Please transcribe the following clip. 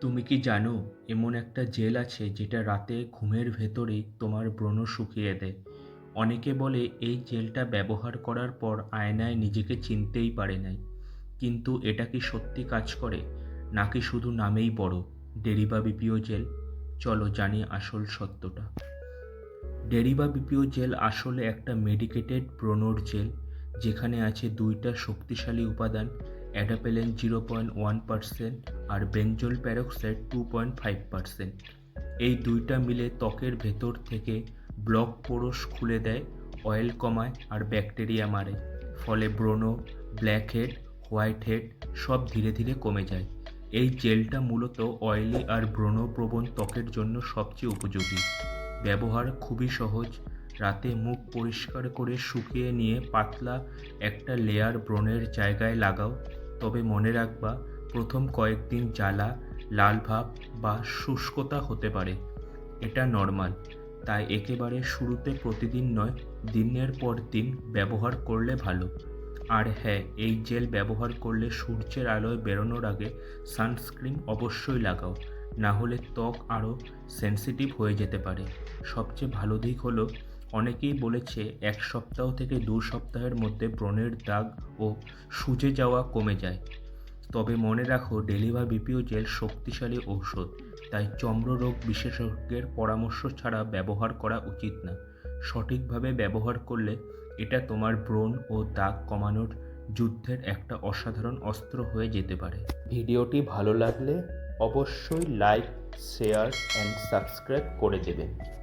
তুমি কি জানো, এমন একটা জেল আছে যেটা রাতে ঘুমের ভেতরেই তোমার ব্রণ শুকিয়ে দেয়। অনেকে বলে এই জেলটা ব্যবহার করার পর আয়নায় নিজেকে চিনতেই পারে নাই। কিন্তু এটা কি সত্যি কাজ করে, নাকি শুধু নামেই বড়, ডেরিবা বিপিও জেল? চলো জানি আসল সত্যটা। ডেরিবা বিপিও জেল আসলে একটা মেডিকেটেড ব্রণর জেল, যেখানে আছে দুইটা শক্তিশালী উপাদান, adapalene zero point one percent আর benzoyl peroxide two point five percent এই দুইটা মিলে ত্বকের ভেতর থেকে ব্লক পোরস খুলে দেয়, অয়েল কমায় আর ব্যাকটেরিয়া মারে। ফলে ব্রণ ব্ল্যাক হেড হোয়াইট হেড সব ধীরে ধীরে কমে যায়। এই জেলটা মূলত অয়েলি আর ব্রণপ্রবণ ত্বকের জন্য সবচেয়ে উপযোগী। ব্যবহার খুবই সহজ। রাতে মুখ পরিষ্কার করে শুকিয়ে নিয়ে পাতলা একটা লেয়ার ব্রণের জায়গায় লাগাও। তবে মনে রাখবা প্রথম কয়েকদিন জ্বালা, লাল ভাব বা শুষ্কতা হতে পারে। এটা নর্মাল তাই একেবারে শুরুতে প্রতিদিন নয়, দিনের পর দিন ব্যবহার করলে ভালো। আর হ্যাঁ এই জেল ব্যবহার করলে সূর্যের আলোয় বেরোনোর আগে সানস্ক্রিন অবশ্যই লাগাও, না হলে ত্বক আরও সেন্সিটিভ হয়ে যেতে পারে। সবচেয়ে ভালো দিক হলো, অনেকেই বলেছে এক সপ্তাহ থেকে দু সপ্তাহের মধ্যে ব্রণের দাগ ও সুজে যাওয়া কমে যায়। তবে মনে রাখো, ডেলিভার বিপিও জেল শক্তিশালী ঔষধ, তাই চর্মরোগ বিশেষজ্ঞের পরামর্শ ছাড়া ব্যবহার করা উচিত না। সঠিকভাবে ব্যবহার করলে এটা তোমার ব্রণ ও দাগ কমানোর যুদ্ধের একটা অসাধারণ অস্ত্র হয়ে যেতে পারে। ভিডিওটি ভালো লাগলে অবশ্যই লাইক, শেয়ার অ্যান্ড সাবস্ক্রাইব করে দেবেন।